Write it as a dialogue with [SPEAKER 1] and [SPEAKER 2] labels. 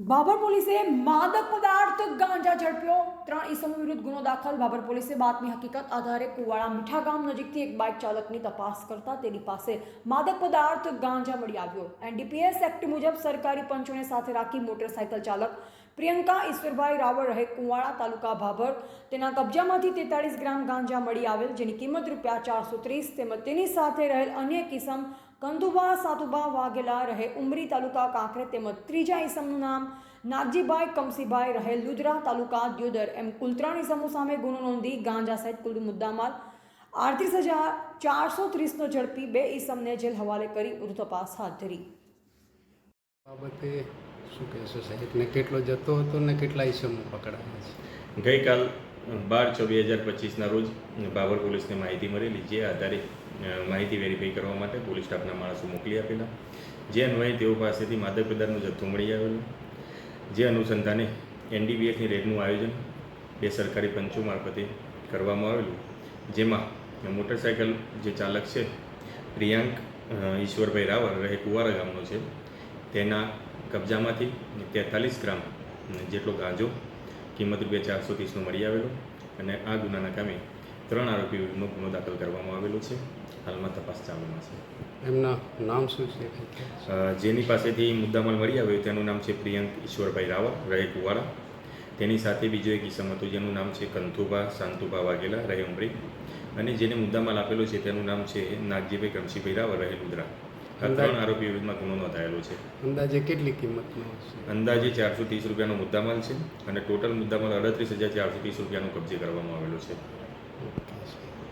[SPEAKER 1] બાબર પોલીસે માદક પદાર્થ ગાંજા ઝડપ્યો. ત્રણ ઇસમો વિરુદ્ધ ગુનો દાખલ. બાબર પોલીસે બાતમી હકીકત આધારે કુવાડા મીઠા ગામ નજીકથી એક બાઇક ચાલકની તપાસ કરતા તેની પાસે માદક પદાર્થ ગાંજા મળી આવ્યો. એનડીપીએસ એક્ટ મુજબ સરકારી પંચોને સાથે રાખી મોટરસાયકલ ચાલક પ્રિયંકા ઈશ્વરભાઈ રાવળ રહે કુવાડા તાલુકા ભાભર. તેના કબજામાંથી તેતાળીસ ગ્રામ ગાંજા મળી આવેલ, જેની કિંમત રૂપિયા ચારસો ત્રીસ તેમજ તેની સાથે રહેલ અન્ય કિસમ કંદુબા સાતુબા વાઘેલા રહે ઉમરી તાલુકા કાંકરે તેમજ ત્રીજા ઈસમનું નામ નાગજીભાઈ કમસીભાઈ રહે લુદરા તાલુકા દ્યોદર. એમ કુલ ત્રણ ઈસમો સામે ગુનો નોંધી ગાંજા સહિત કુલ મુદ્દામાલ આડત્રીસ હજાર ચારસો ત્રીસનો ઝડપી બે ઈસમને જેલ હવાલે કરી વધુ તપાસ હાથ ધરી.
[SPEAKER 2] બાબતે શું કહેશો સાહેબ? ને કેટલો જતો હતો ને કેટલા ઈસમો પકડાયા છે?
[SPEAKER 3] ગઈકાલ બાર છ બે હજાર પચીસના રોજ બાબર પોલીસને માહિતી મળેલી જે આધારે માહિતી વેરીફાઈ કરવા માટે પોલીસ સ્ટાફના માણસો મોકલી આપેલા. જે અન્વયે તેઓ પાસેથી માદક પદાર્થનો જથ્થો મળી આવેલો. જે અનુસંધાને એનડીબીએફની રેડનું આયોજન બે સરકારી પંચો મારફતે કરવામાં આવેલું. જેમાં મોટરસાયકલ જે ચાલક છે, પ્રિયાંક ઈશ્વરભાઈ રાવલ રહે કુવારા ગામનો છે. તેના કબજામાંથી તેતાલીસ ગ્રામ જેટલો ગાંજો કિંમત રૂપિયા ચારસો ત્રીસનો મળી આવેલો અને આ ગુનાના કામે ત્રણ આરોપી વિરુદ્ધનો ગુનો દાખલ કરવામાં આવેલો છે. હાલમાં તપાસ ચાલુમાં છે.
[SPEAKER 2] એમના નામ શું છે?
[SPEAKER 3] જેની પાસેથી મુદ્દામાલ મળી આવ્યો તેનું નામ છે પ્રિયંક ઈશ્વરભાઈ રાવત રહે કુવાડા તેની સાથે બીજો એક ઈસમ હતો જેનું નામ છે કંથુભા શાંતુભા વાઘેલા રહે ઉમરી. અને જેને મુદ્દામાલ આપેલો છે તેનું નામ છે નાગજીભાઈ કમશીભાઈ રાવલ રહે લુદ્રા. ત્રણ આરોપી વિરુદ્ધમાં ગુનો નોંધાયેલો છે.
[SPEAKER 2] અંદાજે કેટલી કિંમતનો
[SPEAKER 3] અંદાજે ચારસો ત્રીસ રૂપિયાનો મુદ્દામાલ છે અને ટોટલ મુદ્દામાલ અડત્રીસ હજાર ચારસો ત્રીસ રૂપિયાનો કબજે કરવામાં આવેલો છે.
[SPEAKER 2] ઓકે સાહેબ.